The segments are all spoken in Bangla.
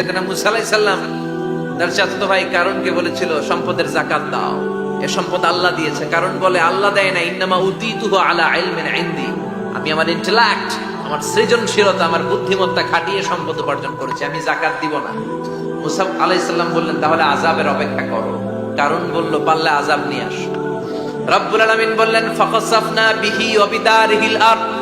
এখানে মুসা আলাইসাল্লাম তার চাচাতো ভাই কারণকে বলেছিল, সম্পদের জাকাত দাও। এ সম্পদ আল্লাহ দিয়েছে। কারণ বলে, আল্লাহ দেয় না ইন্নামা আলা আমি আমার আমার সৃজনশীলতা, আমার বুদ্ধিমত্তা খাটিয়ে সম্পদ উপার্জন করেছি। আমি জাকাত দিব না। মুসা আলাইসাল্লাম বললেন, তাহলে আজাবের অপেক্ষা করো। কারণ বলল, পারলে আজাব নিয়ে আস। রব্বুল আলামিন বললেন, ফাকাসাফনা বিহি ওয়া বিদারিহিল আরদ।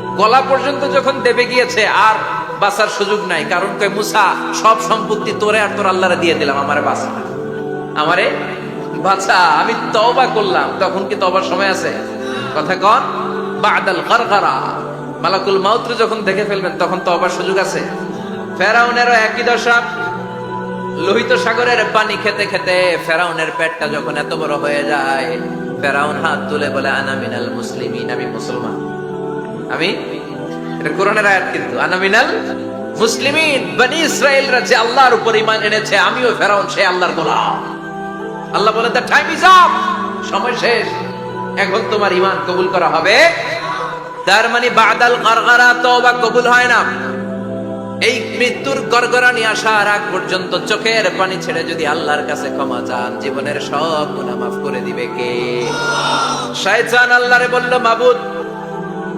গলা পর্যন্ত যখন দেবে গিয়েছে, আর বাঁচার সুযোগ নাই। কারণ কয়, মুসা, সব সম্পত্তি তোরে আর তোর আল্লাহরে দিয়ে দিলাম, আমারে বাঁচা। আমারে বাঁচা, আমি তওবা করলাম। তখন কি তবার সময় আছে? কথা কন, বাদাল গরগরা। মালাকুল মাউত্র যখন দেখে ফেলবেন, তখন তবার সুযোগ আছে। ফেরাউনেরও একই দশা। লোহিত সাগরের পানি খেতে খেতে ফেরাউনের পেটটা যখন এত বড় হয়ে যায়, ফেরাউন হাত তুলে বলে আনামিনাল মুসলিমিন, আমি মুসলমান। আমি, এটা কোরআনের আয়াত কিন্তু। আনামিনাল মুসলিমিন, বনি ইসরায়েলরা যে আল্লাহর উপর ঈমান এনেছে, আমিও ফেরাউন, সে আল্লাহর গোলাম। আল্লাহ বলে দ্য টাইম ইজ আপ সময় শেষ। এখন তোমার ঈমান কবুল করা হবে। তার মানে বাদাল গরগরা তওবা কবুল হয় না। এই মৃত্যুর গড়গড়ানি আসার আগ পর্যন্ত চোখের পানি ছেড়ে যদি আল্লাহর কাছে ক্ষমা চান, জীবনের সব গুনাহ মাফ করে দিবে কে? শয়তান আল্লাহরে বলল, মাবুদ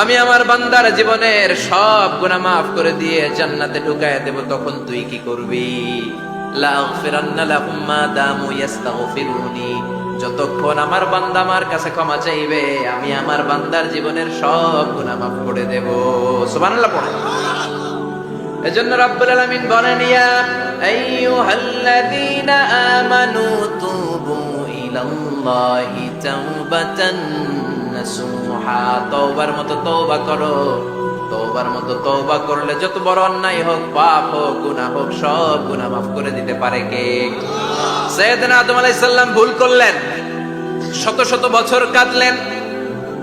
আমি আমার বান্দার জীবনের সব গুনাহ মাফ করে দিয়ে জান্নাতে ঢুকায় দেব, তখন তুই কি করবি? যতক্ষণ আমার বান্দা আমার কাছে ক্ষমা চাইবে, আমি আমার বান্দার জীবনের সব গুনাহ মাফ করে দেব। সুবহানাল্লাহ পড়ে। এজন্য রাব্বুল আলামিন বলেন, ইয়া আইয়ুহাল্লাযীনা আমানু তুবু ইলাল্লাহি তাওবাতান। তওবার মতো তৌবা করো। তওবার মতো তওবা করলে যত বড় অন্যায় হোক, পাপ হোক, গুনাহ হোক, সব গুনাহ মাফ করে দিতে পারে কে? সাইয়েদনা আদম আলাইহিস সালাম ভুল করলেন। শত শত বছর কাঁদলেন।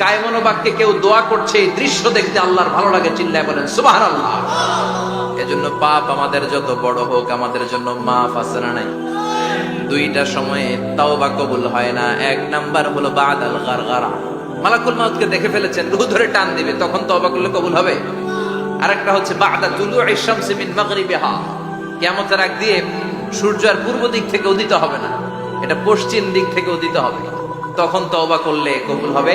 কায়মনো বাক্যে কেউ দোয়া করছে, এই দৃশ্য দেখতে আল্লাহর ভালো লাগে, চিল্লায় বলেন, সুবহানাল্লাহ। এজন্য পাপ আমাদের যত বড় হোক, আমাদের জন্য মাফ আছে না নাই? দুইটা সময়ে তাওবা কবুল হয় না, এক নাম্বার হলো বাদাল গারগারা। মালাকুল মাউতকে দেখে ফেলেছেন, রুহ ধরে টান দিবে, তখন তওবা করলে কবুল হবে। আরেকটা হচ্ছে, বাদা তুলু শামসি মিন মাগরিবিহা। কিয়ামতের আগ দিয়ে সূর্য আর পূর্ব দিক থেকে উদিত হবে না, এটা পশ্চিম দিক থেকে উদিত হবে। তখন তওবা করলে কবুল হবে।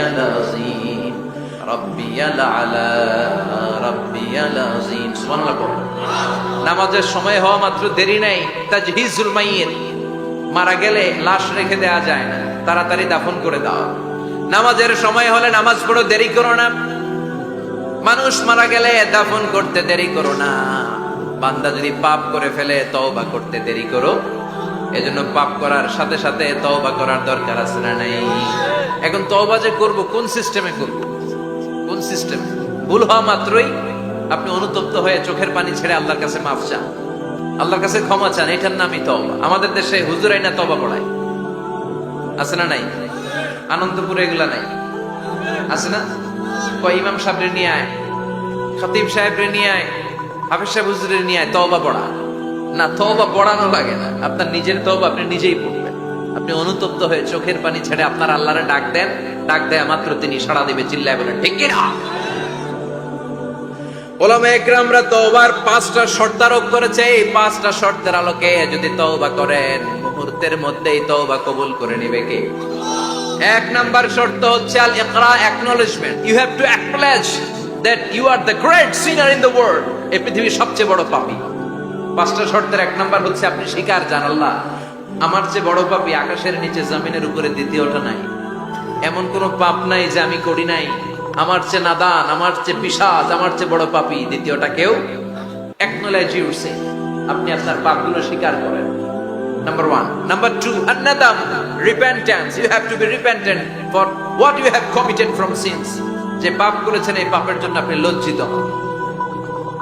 আজিম রব্বিয়াল আলা রব্বিয়াল আজিম সুবহানাল্লাহ। নামাজের সময় হওয়া মাত্র দেরি নাই। তাজহিজুল মাইয়িত। মারা গেলে লাশ রেখে দেয়া যায় না। তাড়াতাড়ি দাফন করে দাও। নামাজের সময় হলে নামাজ পড়ো, দেরি করো না। মানুষ মারা গেলে দাফন করতে দেরি করো না। বান্দা যদি পাপ করে ফেলে, তওবা করতে দেরি করো। এজন্য পাপ করার সাথে সাথে তওবা করার দরকার আছে না নাই? এখন তওবা যে করব, কোন সিস্টেমে করব? কোন সিস্টেম? ভুল হওয়া মাত্রই আপনি অনুতপ্ত হয়ে চোখের পানি ছেড়ে আল্লাহর কাছে মাফ চান। আল্লাহর কাছে ক্ষমা চান, এটার নামই তওবা। আমাদের দেশে হুজুরাই না তওবা পড়ায়। আছে না নাই? আনন্দপুরে এগুলা নাই। আছে না? কয় ইমাম সাহেবরে নিয়ে আয়, খতিব সাহেবরে নিয়ে আয়, হাফিজ সাহেব হুজুরের নিয়ে আয়, তওবা পড়া। না, তওবা পড়ানো লাগে না। আপনার নিজের তওবা আপনি নিজেই পড়বেন। আপনি অনুতপ্ত হয়ে চোখের পানি ছেড়ে আপনার আল্লাহরে ডাক দেন। ডাক দেয় মাত্র তিনি সাড়া দিবে, চিল্লায় বলেন ঠিক না? ওলামা একরামরা তওবার পাঁচটা শর্ত আরোপ করেছে। এই পাঁচটা শর্তের আলোকে যদি তওবা করেন, মুহূর্তের মধ্যেই তওবা কবুল করে নেবে কে? এক নাম্বার শর্ত হচ্ছে আল ইকরা acknowledgement you have to acknowledge that you are the great sinner in the world এই পৃথিবীর সবচেয়ে বড় পাপী। পাঁচটা শর্তের এক নাম্বার হচ্ছে আপনি স্বীকার জান আল্লাহ। আমার চেয়ে বড় পাপী আকাশের নিচে জমিনের উপরে দ্বিতীয়টা নাই। এমন কোন পাপ নাই যে আমি করি নাই। আমার চেয়ে নাদান আমার চেয়ে পিসাজ আমার চেয়ে বড় পাপী দ্বিতীয়টা কেউ? ইউর সিন আপনি আপনার পাপগুলো স্বীকার করেন। One. Number two, another repentance. You have to be repentant for what you have committed from sins. যে পাপ করেছেন এই পাপের জন্য আপনি লজ্জিত হন।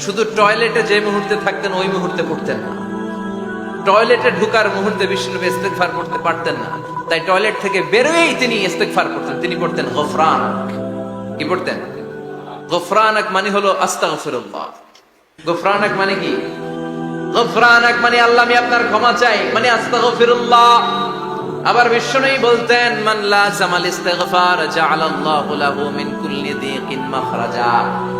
শুধু টয়লেটে যে মুহূর্তে থাকতেন, ওই মুহূর্তে পড়তেন না। টয়লেটে ঢুকার মুহূর্তে বিষ্ণুনবী ইস্তেগফার করতে পারতেন না। তাই টয়লেট থেকে বেরোয়েই তিনি ইস্তেগফার করতেন তিনি পড়তেন গফরান কি পড়তেন? গফরানাক মানে হলো আস্তাগফিরুল্লাহ। গফরানাক মানে কি? গফরানাক মানে আল্লাহ, আমি আপনার ক্ষমা চাই। মানে আস্তাগফিরুল্লাহ। আবার বিষ্ণুই বলতেন, মান লাজামাল ইস্তিগফার জাআলাল্লাহু লাহু মিন কুল্লি দিকিন মাখরাজা।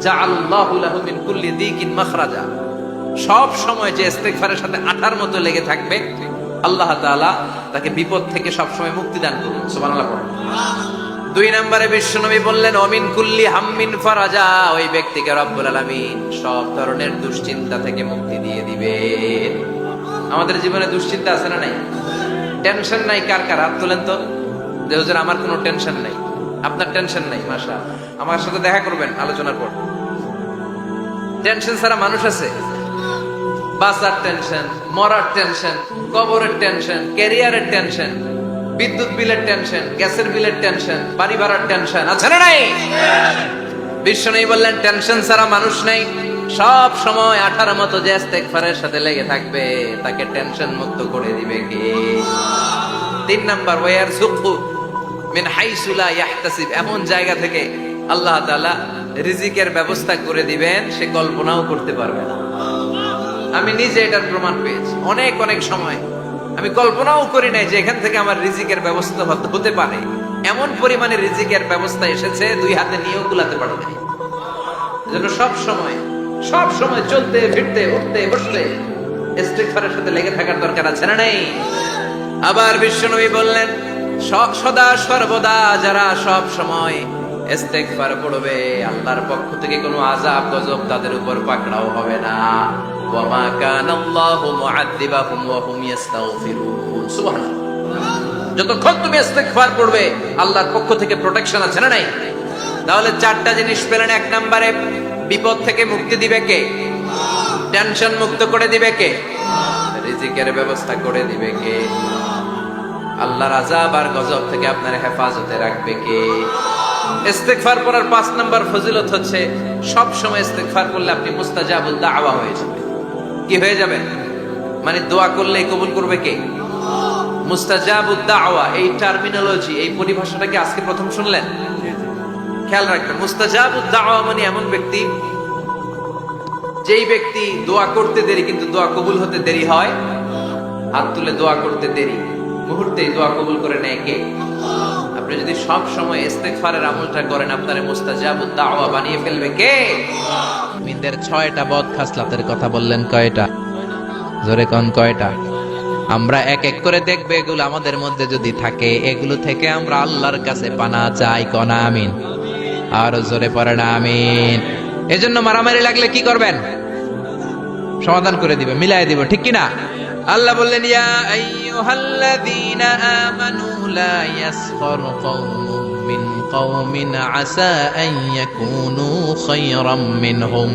জাআলাল্লাহু লাহু মিন কুল্লি দিকিন মাখরাজা। সব সময় যে ইস্তেগফারের সাথে আঠার মতো লেগে থাকবে, আল্লাহ তাআলা তাকে বিপদ থেকে সব সময় মুক্তি দান করবেন সুবহানাল্লাহ। দুই নম্বরে বিশ্বনবী বললেন, অমিন কুল্লি হাম্মিন ফারাজা। ওই ব্যক্তিকে রব্বুল আলামিন সব ধরনের দুশ্চিন্তা থেকে মুক্তি দিয়ে দিবে। আমাদের জীবনে দুশ্চিন্তা আছে না নাই? টেনশন নাই কার কার? হাত তোলেন তো। যে, হুজুর, আমার কোনো টেনশন নাই। আপনার টেনশন নাই মাশা আমার সাথে দেখা করবেন আলোচনার পর। টেনশন ছাড়া মানুষ আছে? বাসার টেনশন মরার টেনশন কবরের টেনশন ক্যারিয়ারের টেনশন বিদ্যুৎ বিলের টেনশন গ্যাসের বিলের টেনশন বাড়ি ভাড়ার টেনশন আছে না নাই? বিশ্ব নেই বললেন টেনশন ছাড়া মানুষ নেই। সব সময় আঠার মতো যে সাথে লেগে থাকবে, তাকে টেনশন মুক্ত করে দিবে কে? তিন নাম্বার ওয়ার সুখু মিন হাইসুলা ইয়াহতাসিব। এমন জায়গা থেকে আল্লাহ তাআলা রিজিকের ব্যবস্থা করে দিবেন, সে কল্পনাও করতে পারবে না। আমি নিজে এটার প্রমাণ পেয়েছি। অনেক অনেক সময় আমি কল্পনাও করি নাই যে এখান থেকে আমার রিজিকের ব্যবস্থা হতে- পারে। এমন পরিমাণে রিজিকের ব্যবস্থা এসেছে, দুই হাতে নিয়েও কুলাতে পারি নাই। এজন্য সব সময় সব সময় চলতে, ফিরতে, উঠতে, বসতে ইস্তেগফারের সাথে লেগে থাকার দরকার আছে না নাই? আবার বিশ্বনবী বললেন সদা সর্বদা যারা সব সময় ইস্তেগফার পড়বে, আল্লাহর পক্ষ থেকে কোনো আযাব গজব তাদের উপর পাকড়াও হবে না। ওয়ামা কানাল্লাহু মুআদ্দিবাহুম ওয়া হুম ইস্তাগফিরুন। সুবহানাল্লাহ। যতক্ষণ তুমি ইস্তেগফার পড়বে, আল্লাহর পক্ষ থেকে প্রোটেকশন আছে না নাই? তাহলে চারটা জিনিস পেলেন এক নম্বরে, বিপদ থেকে মুক্তি দিবে কে? টেনশন মুক্ত করে দিবে কে? রিজিকের ব্যবস্থা করে দিবে কে? আল্লাহর আজাব আর গজব থেকে আপনার হেফাজতে রাখবে কে? ইস্তেগফার করার পাঁচ নাম্বার ফজিলত হচ্ছে, সব সময় ইস্তেগফার করলে আপনি মুস্তাজাবুল দাওয়া হয়ে যাবেন। কি হয়ে যাবেন মানে দোয়া করলে কবুল করবে কে? মুস্তাজাবুদ দাওয়া, এই টার্মিনোলজি এই পরিভাষাটা কি আজকে প্রথম শুনলেন? খেয়াল রাখবেন, মুস্তাজাবুদ দাওয়া মানে এমন ব্যক্তি, যেই ব্যক্তি দোয়া করতে দেরি কিন্তু দোয়া কবুল হতে দেরি হয়, হাত তুলে দোয়া করতে দেরি, মুহূর্তেই দোয়া কবুল করে নেয় কে? আপনি যদি সব সময় ইস্তেগফারের আমলটা করেন, আপনার মুস্তাজাবুদ দাওয়া বানিয়ে ফেলবে কে? মিনদের ছয়টা বদ খাসলাতের কথা বললেন কয়টা? জোরে কোন কয়টা? আমরা এক এক করে দেখবে এগুলো আমাদের মধ্যে যদি থাকে, এগুলো থেকে আমরা আল্লাহর কাছে পানা চাই, কনা আমিন? আর জোরে পড়ে না আমিন। এজন্য মারামারি লাগলে কি করবেন? সমাধান করে দিবে, মিলাই দিব, ঠিক কি না আল্লাহ বললেন, ইয়া আইয়ুহাল্লাযীনা আমানু লা ইয়াসখর কওমুম মিন কওমিন আসা আন ইয়াকুনু খায়রাম মিনহুম।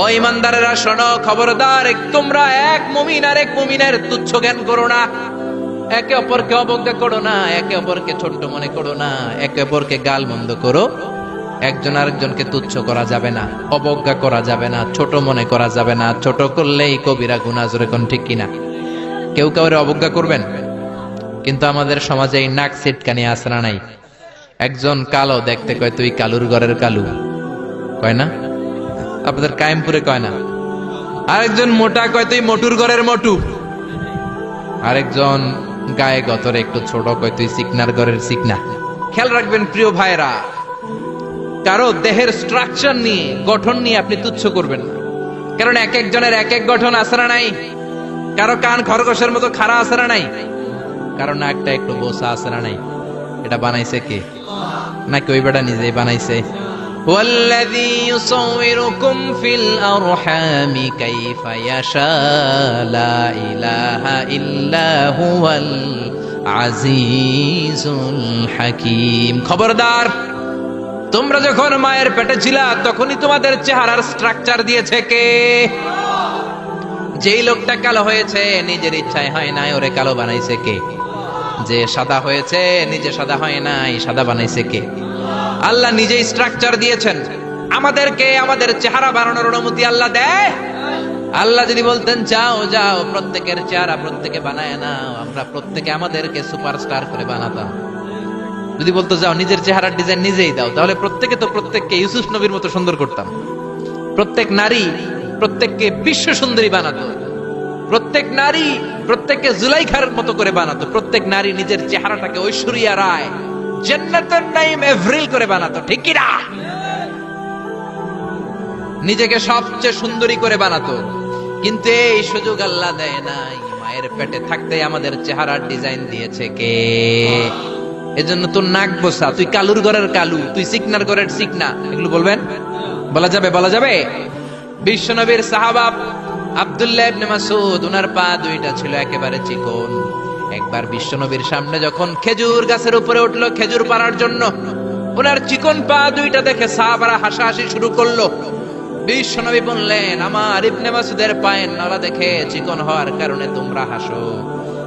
ও ইমানদারেরা শোনো, খবরদার, তোমরা এক মুমিন আর এক মুমিনের তুচ্ছ জ্ঞান করো না। একে অপরকে অবজ্ঞা করো না, একে অপরকে ছোট্ট মনে করো না, একে অপরকে গাল মন্দ করো। একজন আরেকজনকে তুচ্ছ করা যাবে না, অবজ্ঞা করা যাবে না, ছোট মনে করা যাবে না, ছোট করলেই কবিরা গুণা কোন ঠিক কিনা? কেউ কাউরে অবজ্ঞা করবেন? কিন্তু আমাদের সমাজে এই নাক সিটকানি আসরা নাই? একজন কালো দেখতে কয়, তুই কালুর ঘরের কালু। কয় না? আপনাদের কায়েমপুরে কয় না? আরেকজন মোটা কয়, তুই মোটুর ঘরের মোটু। আরেকজন গায়ে গতরে একটু ছোট কয়, তুই সিকনার ঘরের সিকনা। খেয়াল রাখবেন প্রিয় ভাইরা কারও দেহের স্ট্রাকচার নিয়ে, গঠন নিয়ে আপনি তুচ্ছ করবেন না। কারণ এক একজনের এক এক গঠন আসরা নাই? কারও কান খরগোশের মতো খাড়া আসরা নাই? কারণ নাকটা একটু বোসা আসরা নাই এটা বানাইছে কে নাকি ওই বেটা নিজেই বানাইছে والذي يصوركم في الأرحام كيف يشاء لا إله إلا هو العزيز الحكيم খবরদার তোমরা যখন মায়ের পেটে ছিলা তখনই তোমাদের চেহারার স্ট্রাকচার দিয়েছে কে যেই লোকটা কালো হয়েছে, নিজের ইচ্ছায় হয় নাই, ওরে কালো বানাইছে কে? যে সাদা হয়েছে, নিজে সাদা হয় নাই, সাদা বানাইছে কে? আল্লাহ নিজেই স্ট্রাকচার দিয়েছেন। আমাদেরকে আমাদের চেহারা বানানোর অনুমতি আল্লাহ দেয়। আল্লাহ যদি বলতেন, যাও যাও, প্রত্যেকের চেহারা প্রত্যেকে বানায় না আমরা প্রত্যেকে আমাদেরকে সুপারস্টার করে বানাতাম। যদি বলতো, যাও, নিজের চেহারার ডিজাইন নিজেই দাও, তাহলে প্রত্যেকে তো প্রত্যেককে ইউসুফ নবীর মতো সুন্দর করতাম। প্রত্যেক নারী প্রত্যেককে বিশ্ব সুন্দরী বানাতো। প্রত্যেক নারী প্রত্যেককে জুলাইখার মতো করে বানাতো। প্রত্যেক নারী নিজের চেহারাটাকে ঐশ্বরিয়া রায় জান্নাতুন নাইম এভরিল করে বানাতো, ঠিক না? নিজেকে সবচেয়ে সুন্দরী করে বানাতো। কিন্তু এই সুযোগ আল্লাহ দেয় নাই। মায়ের পেটে থাকতে আমাদের চেহারার ডিজাইন দিয়েছে কে? এজন্য তোর নাক বসা, তুই কালুর ঘরের কালু, তুই সিকনার ঘরের সিকনা। এগুলো বলবেন? বলা যাবে বলা যাবে? বিশ্বনবীর সাহাবা আব্দুল্লাহ ইবনে মাসুদ উনার পা দুইটা ছিল একেবারে চিকন। একবার বিশ্বনবীর সামনে যখন খেজুর গাছের উপরে উঠল, খেজুর পাড়ার জন্য ওনার চিকন পা দুইটা দেখে সাহাবারা হাসাহাসি শুরু করল। বিশ্বনবী বললেন, আমার ইবনে মাসুদের পায়ের নলা দেখে চিকন হওয়ার কারণে তোমরা হাসো।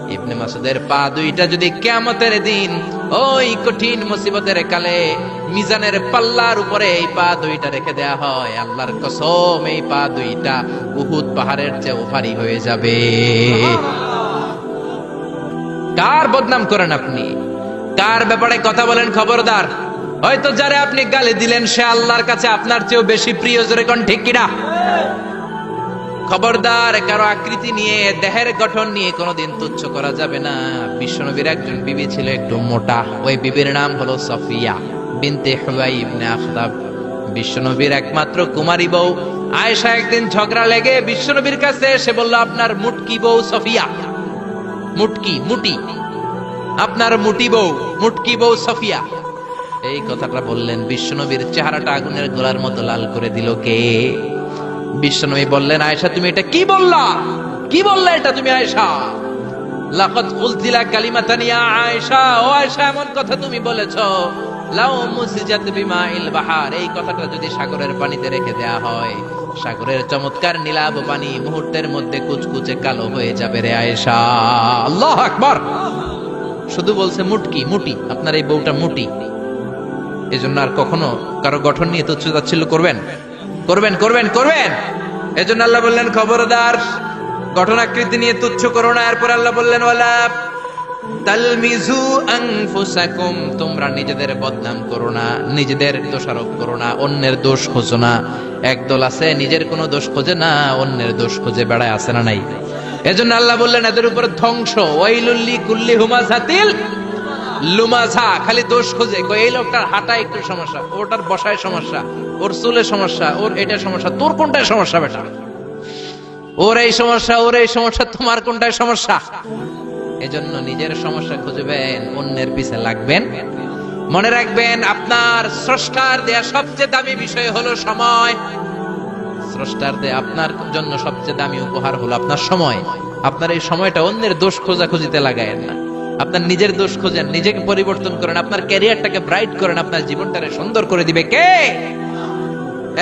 ইবনে মাসুদের পা দুইটা যদি কেয়ামতের দিন ওই কঠিন মুসিবতের কালে মিজানের পাল্লার উপরে এই পা দুইটা রেখে দেয়া হয়, আল্লাহর কসম এই পা দুইটা উহুদ পাহাড়ের চেয়ে ভারী হয়ে যাবে। কার বদনাম করেন আপনি? কার ব্যাপারে কথা বলেন খবরদার? হয়তো যারে আপনি গালি দিলেন, সে আল্লাহর কাছে আপনার চেয়েও বেশি প্রিয় জোরে কোন ঠিক কিনা? খবরদার, কারও আকৃতি নিয়ে, দেহের গঠন নিয়ে কোনোদিন তুচ্ছ করা যাবে না। বিশ্বনবীর একজন বিবি ছিল একটু মোটা। ওই বিবির নাম হলো সফিয়া বিনতে হুয়াই ইবনে আখতাব। বিশ্বনবীর একমাত্র কুমারী বউ। আয়েশা একদিন ঝগড়া লেগে বিশ্বনবীর কাছে এসে বলল, আপনার মুটকি বউ সফিয়া। মুটকি, মুটি। আপনার মুটি বউ, মুটকি বউ সফিয়া। এই কথাটা বললেন। বিশ্বনবীর চেহারাটা আগুনের গোলার মতো লাল করে দিল কে? বিশ্বনবী বললেন, আয়েশা, তুমি এটা কি বললা? কি বললা এটা তুমি, আয়েশা? লাকাত কুলতিলা কালিমাতান, ইয়া আয়েশা, ও আয়েশা, এমন কথা তুমি বলেছ। লাউ মুসিজাত বিমাইল বাহার, এই কথাটা যদি সাগরের পানিতে রেখে দেয়া হয়, সাগরের চমৎকার নীলাভ পানি মুহূর্তের মধ্যে কুচকুচে কালো হয়ে যাবে রে আয়েশা। আল্লাহ আকবার! শুধু বলছে মুটকি, মুটি, আপনার এই বউটা মুটি। এজন্য আর কখনো কারও গঠন নিয়ে তুচ্ছ তাচ্ছিল্য করবেন? করবেন করবেন করবেন। এজন্য আল্লাহ বললেন, খবরদার, গঠনাকৃতি নিয়ে তুচ্ছ করো না। এরপর আল্লাহ বললেন, ওয়ালা তালমিজু আনফুসাকুম, তোমরা নিজেদের বদনাম করো না, নিজেদের দোষারোপ করো না, অন্যের দোষ খোঁজো না। একদল আছে, নিজের কোনো দোষ খোঁজে না, অন্যের দোষ খোঁজে বেড়ায় আছে না নাই। এজন্য আল্লাহ বললেন, এদের উপর ধ্বংস। ওয়াইলুল্লি কুল্লি হুমাজাতিল লুমাঝা, খালি দোষ খোঁজে। এই লোকটার হাঁটা একটু সমস্যা, ওটার বসায় সমস্যা, ওর চুলে সমস্যা, ওর এটা সমস্যা, তোর কোনটায় সমস্যা বেটা? ওর এই সমস্যা, ওর এই সমস্যা, তোমার কোনটায় সমস্যা? এজন্য নিজের সমস্যা খুঁজবেন, অন্যের পিছে লাগবেন। মনে রাখবেন, আপনার স্রষ্টার দেয়া সবচেয়ে দামি বিষয় হলো সময়। স্রষ্টার দেয়া আপনার জন্য সবচেয়ে দামি উপহার হলো আপনার সময়। আপনার এই সময়টা অন্যের দোষ খোঁজাখুঁজিতে লাগায়েন না। আপনার নিজের দোষ খোঁজেন, নিজেকে পরিবর্তন করেন, আপনার ক্যারিয়ারটাকে ব্রাইট করেন, আপনার জীবনটাকে সুন্দর করে দিবে কে?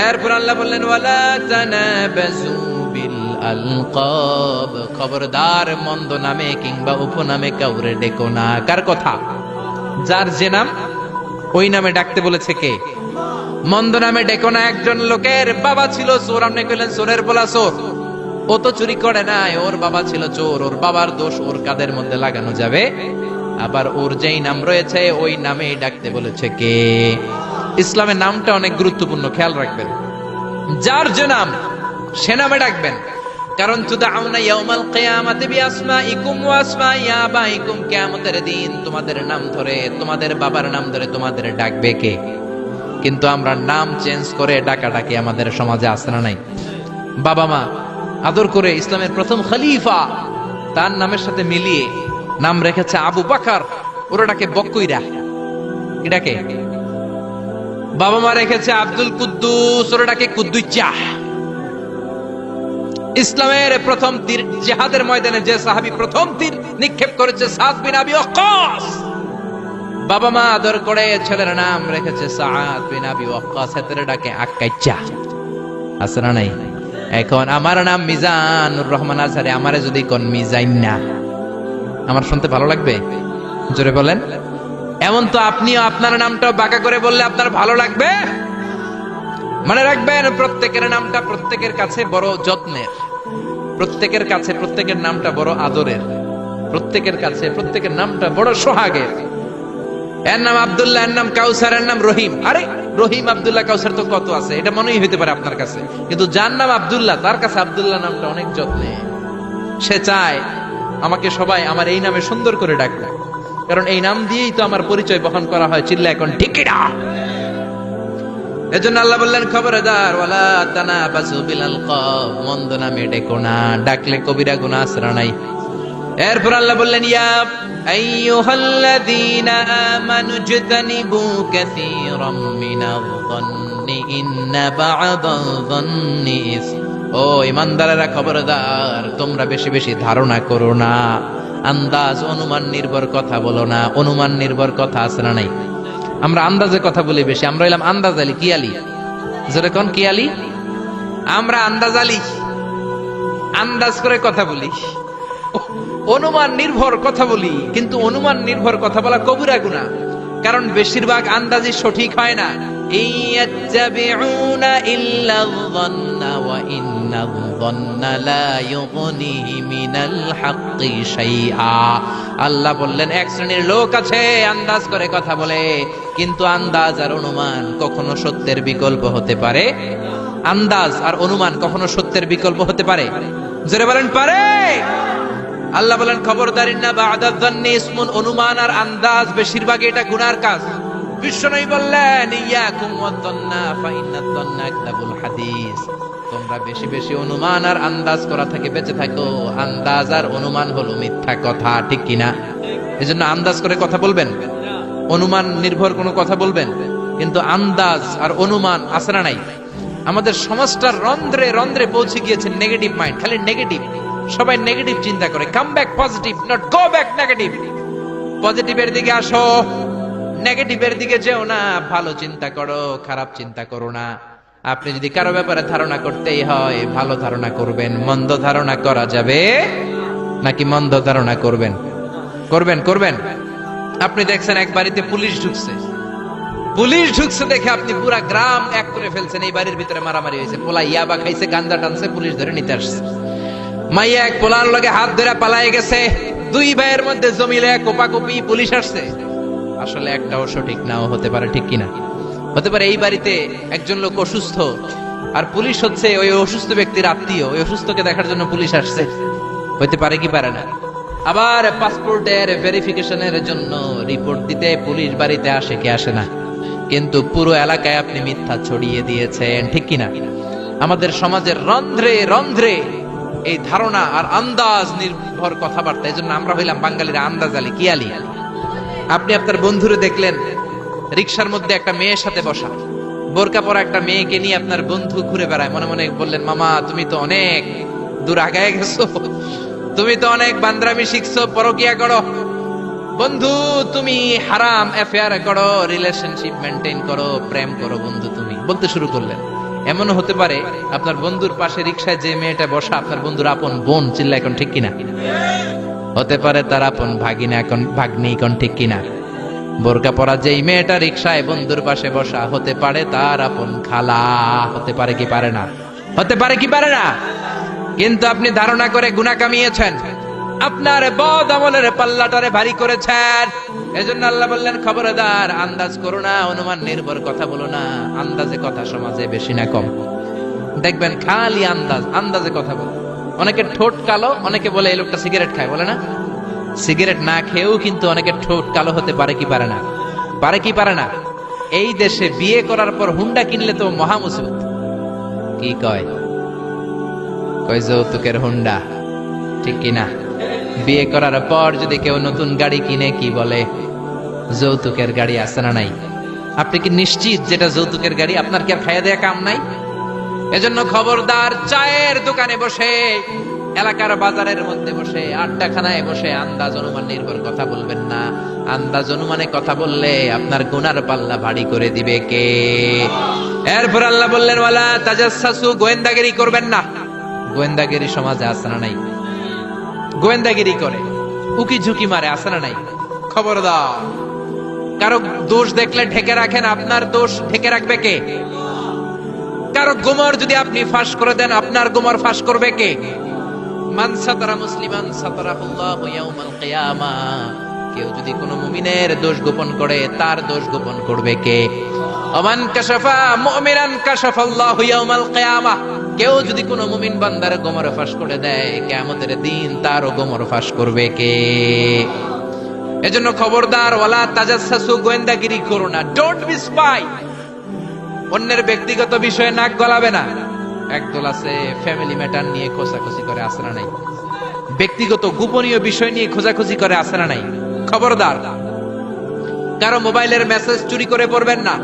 এরপর আল্লাহ বললেন, ওয়ালা তানাবাজু বিল আলকাব খবরদার মন্দ নামে কিংবা উপনামে কাউরে ডেকো না। কার কথা? যার যে নাম, ওই নামে ডাকতে বলেছে কে? মন্দ নামে ডেকো না একজন লোকের। বাবা ছিল চোর আপনি কইলেন চোরের বলা চোর ও তো চুরি করে নাই, ওর বাবা ছিল চোর, ওর বাবার দোষ ওর কাদের মধ্যে লাগানো যাবে? আবার ওর যেই নাম রয়েছে, ওই নামেই ডাকতে বলেছে কে? ইসলামের নামটা অনেক গুরুত্বপূর্ণ, খেয়াল রাখবেন। যার যে নাম, সে নামে ডাকবেন। কারণ, তুদাউনা ইয়াউমাল কিয়ামাতি বিআসমাইকুম ওয়া আসমাই আবাইকুম কিয়ামতের দিন তোমাদের নাম ধরে, তোমাদের বাবার নাম ধরে তোমাদের ডাকবে কে? কিন্তু আমরা নাম চেঞ্জ করে ডাকাডাকি আমাদের সমাজে আসে না নাই? বাবা মা আদর করে ইসলামের প্রথম খলিফা। তার নামের সাথে মিলিয়ে নাম রেখেছে আবু বাকার। ওরা ডাকে বক্কইরা এটাকে বাবা মা রেখেছে আব্দুল কুদ্দুস। ওরা ডাকে কুদ্দুচ্চা ইসলামের প্রথম তীর জেহাদের ময়দানে যে সাহাবি প্রথম তীর নিক্ষেপ করেছে সাদ বিন আবি ওয়াক্কাস। বাবা মা আদর করে ছেলের নাম রেখেছে সাদ বিন আবি ওয়াক্কাস। হেতরে ডাকে আক্কাইচা না নাই? এখন আমার নাম মিজানুর রহমান আজহারি, আমারে যদি কোন মিজাইন না। আমার শুনতে ভালো লাগবে? জোরে বলেন। এমন তো আপনিও আপনার নামটা বাঁকা করে বললে আপনার ভালো লাগবে? মনে রাখবেন, প্রত্যেকের নামটা প্রত্যেকের কাছে বড় যত্নের। প্রত্যেকের কাছে প্রত্যেকের নামটা বড় আদরের। প্রত্যেকের কাছে প্রত্যেকের নামটা বড় সোহাগের। এর নাম আব্দুল্লাহ, এর নাম কাউসার, এর নাম রহিম। আরে, রহিম আব্দুল্লাহ কাউসার তো কত আছে? এটা মনেই হইতে পারে আপনার কাছে। কিন্তু যার নাম আব্দুল্লাহ, তার কাছে আব্দুল্লাহ নামটা অনেক যত্নে। সে চায়, আমাকে সবাই আমার এই নামে সুন্দর করে ডাকবে কারণ এই নাম দিয়েই তো আমার পরিচয় বহন করা হয় চিল্লা এখন ঠিকিরা এজন্য আল্লাহ বললেন, খবরদার, ওয়ালা তানাবাসু বিল আলকাব মন্দ নামে ডেকো না। ডাকলে কবিরা গুনাহ আসরা নাই। এরপর আল্লাহ বললেন, ইয়া আইয়ুহাল্লাযীনা আমানু জতানিবু কাসীরাম মিনায-যন্নি ইন্না বা'দায-যন্নি ইসম ও ইমানদারেরা, খবরদার, তোমরা বেশি বেশি ধারণা করো না। আন্দাজ, অনুমান নির্ভর কথা বলো না। অনুমান নির্ভর কথা আছে না নাই? আমরা আন্দাজে কথা বলি বেশি। আমরা হইলাম আন্দাজ আলী, কি আলী? যেরকম কি আলী? আমরা আন্দাজ আলী। আন্দাজ করে কথা বলি। অনুমান নির্ভর কথা বলি, কিন্তু অনুমান নির্ভর কথা বলা কবিরা গুণা। কারণ বেশিরভাগ আন্দাজি সঠিক হয় না। আল্লাহ বললেন, এক শ্রেণির লোক আছে, আন্দাজ করে কথা বলে, কিন্তু আন্দাজ আর অনুমান কখনো সত্যের বিকল্প হতে পারে। আন্দাজ আর অনুমান কখনো সত্যের বিকল্প হতে পারে। জোরে বলেন, পারে! আল্লাহ বলেন খবরদারি না বা আদাদান্নি ইসমুন অনুমান আর আন্দাজ। বেশিরভাগ এটা গুনার কাজ। বললেন কিতাবুল হাদিস। তোমরা বেশি বেশি অনুমান আর আন্দাজ করা থেকে বেঁচে থাকো। আন্দাজ আর অনুমান হলো মিথ্যা কথা, ঠিক কিনা আন্দাজ করে কথা বলবেন। অনুমান নির্ভর কোনো কথা বলবেন। কিন্তু আন্দাজ আর অনুমান না নাই? আমাদের সমাজটার রন্ধ্রে রন্ধ্রে পৌঁছে গিয়েছে নেগেটিভ মাইন্ড খালি নেগেটিভ সবাই নেগেটিভ চিন্তা করে। Come back positive not go back negative পজিটিভের দিকে আসো নেগেটিভের দিকে যেও না। ভালো চিন্তা করো, খারাপ চিন্তা করো না। আপনি যদি কারও ব্যাপারে ধারণা করতেই হয়, ভালো ধারণা করবেন। মন্দ ধারণা করা যাবে নাকি মন্দ ধারণা করবেন? করবেন করবেন। আপনি দেখছেন এক বাড়িতে পুলিশ ঢুকছে। পুলিশ ঢুকছে দেখে আপনি পুরা গ্রাম এক করে ফেলছেন। এই বাড়ির ভিতরে মারামারি হয়েছে। পোলা ইয়াবা খাইছে, গান্দা টানছে, পুলিশ ধরে নিতে আসছে। মাইয়া এক পোলার লগে হাত ধরে পালায়ে গেছে। দুই ভাইয়ের মধ্যে জমিলে কোপাকুপি পুলিশ আসছে। আসলে একটাও সঠিক নাও হতে পারে ঠিক কিনা? হতে পারে এই বাড়িতে একজন লোক অসুস্থ, আর পুলিশ হচ্ছে ওই অসুস্থ ব্যক্তির আত্মীয়। ওই অসুস্থকে দেখার জন্য পুলিশ আসছে। হইতে পারে কি পারে না। আবার পাসপোর্টের ভেরিফিকেশনের জন্য রিপোর্ট দিতে পুলিশ বাড়িতে আসে কি আসে না। কিন্তু পুরো এলাকায় আপনি মিথ্যা ছড়িয়ে দিয়েছেন, ঠিক কিনা? আমাদের সমাজের রন্ধ্রে রন্ধ্রে এই ধারণা আর আন্দাজ নির্ভর কথাবার্তা এই জন্য আমরা হইলাম বাঙালিরা আন্দাজ আলী কি আলী আপনি আপনার বন্ধুরে দেখলেন রিক্সার মধ্যে একটা মেয়ের সাথে বসা। বোরকা পরা একটা মেয়েকে নিয়ে আপনার বন্ধু ঘুরে বেড়ায়। মনে মনে বললেন, মামা, তুমি তো অনেক দূর আগায় গেছো। তুমি তো অনেক বান্দ্রামি শিখছো, পরকিয়া করো। বন্ধু, তুমি হারাম অ্যাফেয়ার করো, রিলেশনশিপ মেনটেন করো, প্রেম করো, বন্ধু তুমি। বলতে শুরু করলেন। এমন হতে পারে আপনার বন্ধুর পাশে রিক্সায় যে মেয়েটা বসা, আপনার বন্ধুর আপন বোন চিল্লা এখন ঠিক কিনা? হতে পারে তার আপন ভাগিনা এখন, ভাগ্নি এখন ঠিক কিনা? বোরকা পরা যেই মেয়েটা রিক্সায় বন্ধুর পাশে বসা, হতে পারে তার আপন খালা, হতে পারে কি পারে না? হতে পারে কি পারে না? কিন্তু আপনি ধারণা করে গুণা কামিয়েছেন। আপনার বদ আমলের পাল্লাটারে ভারী করেছেন। এজন্য আল্লাহ বললেন, খবরদার, আন্দাজ করো না, অনুমান নির্ভর কথা বলো না। আন্দাজে কথা সমাজে বেশি না কম। দেখবেন খালি আন্দাজ, আন্দাজে কথা বলে। অনেকে ঠোঁট কালো, অনেকে বলে এই লোকটা সিগারেট খায়, বলে না? সিগারেট না খেয়েও কিন্তু অনেকে ঠোঁট কালো হতে পারে কি পারে না। পারে কি পারে না? এই দেশে বিয়ে করার পর হুন্ডা কিনলে তো মহা মুসিবত। কি কয়? কয়, যৌতুকের হুন্ডা, ঠিক কিনা? বিয়ে করার পর যদি কেউ নতুন গাড়ি কিনে, কি বলে? যৌতুকের গাড়ি আছে না নাই? আপনি কি নিশ্চিত যেটা যৌতুকের গাড়ি? আপনার কি আর খাইয়া দেয়া কাম নাই? এজন্য খবরদার চায়ের দোকানে বসে, এলাকার বাজারের মধ্যে বসে, আড্ডাখানায় বসে আন্দাজ অনুমান নির্ভর কথা বলবেন না। আন্দাজ অনুমানে কথা বললে আপনার গুনার পাল্লা ভারী করে দিবে কে? এরপর আল্লাহ বললেন, ওয়ালা তাজাসসু গোয়েন্দাগিরি করবেন না। গোয়েন্দাগিরি সমাজে না নাই? গোয়েন্দাগিরি করে। উকি ঝুঁকি মারে আসে না নাই? খবর দাও কারও দোষ দেখলে ঢেকে রাখেন, আপনার দোষ ঢেকে রাখবে কে? কারও গোমর যদি আপনি ফাঁস করে দেন, আপনার গোমর ফাঁস করবে কে? মান সাতারা মুসলিমান হইয়া ইয়াউমাল কিয়ামা। কেউ যদি কোনো মুমিনের দোষ গোপন করে, তার দোষ গোপন করবে কে? অমান কাশাফা মুমিনান কাশাফাল্লাহু ইয়াউমাল কিয়ামা। কেউ যদি কোনো মুমিন বান্দার গোমর ফাঁস করে দেয়, কিয়ামতের দিন তারও গোমর ফাঁস করবে কে? এজন্য খবরদার, ওয়ালা তাজাসসু গোয়েন্দাগিরি করো না। ডোন্ট বি স্পাই অন্যের ব্যক্তিগত বিষয়ে নাক গলাবে না। একদল আছে ফ্যামিলি ম্যাটার নিয়ে খোঁজাখুঁজি করে, আসে না নাই। ব্যক্তিগত গোপনীয় বিষয় নিয়ে খোঁজাখুঁজি করে, আসে না নাই। খবরদার। কারও মোবাইলের মেসেজ চুরি করে পড়বেন না।